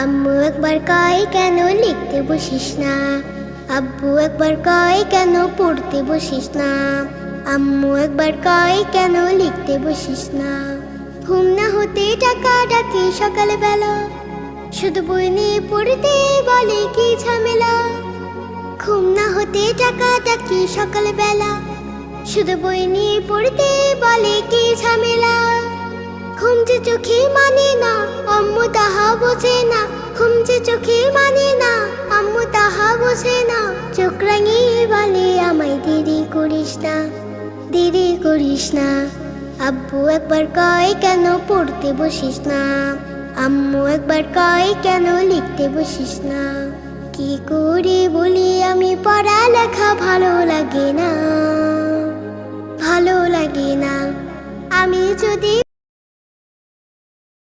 আম্মু একবার কয়, কেন লিখতে বসিস না? আব্বু একবার কয়, কেন পড়তে বসিস না? আম্মু একবার কয়, কেন লিখতে বসিস না? ঘুম না হতে টাকা ডাকি সকালবেলা। শুধু বই নিয়ে পড়তে বলে কি ঝামেলা? ঘুম না হতে টাকা ডাকি সকালবেলা। শুধু বই নিয়ে পড়তে বলে কি ঝামেলা? ঘুম যে চোখে মানে না আম্মু তাহা বোঝে না, ঘুম চোখে মানে না, আম্মু তাহা বোঝে না। চোখ রাঙিয়ে বলে, আমায় দেরি করিস না, দেরি করিস না। আব্বু একবার কয়, কেন পড়তে বসিস না? আম্মু একবার কয়, কেন লিখতে বসিস না? কি করে বলি, আমি পড়ালেখা ভালো লাগে না। ভালো লাগে না। আমি যদি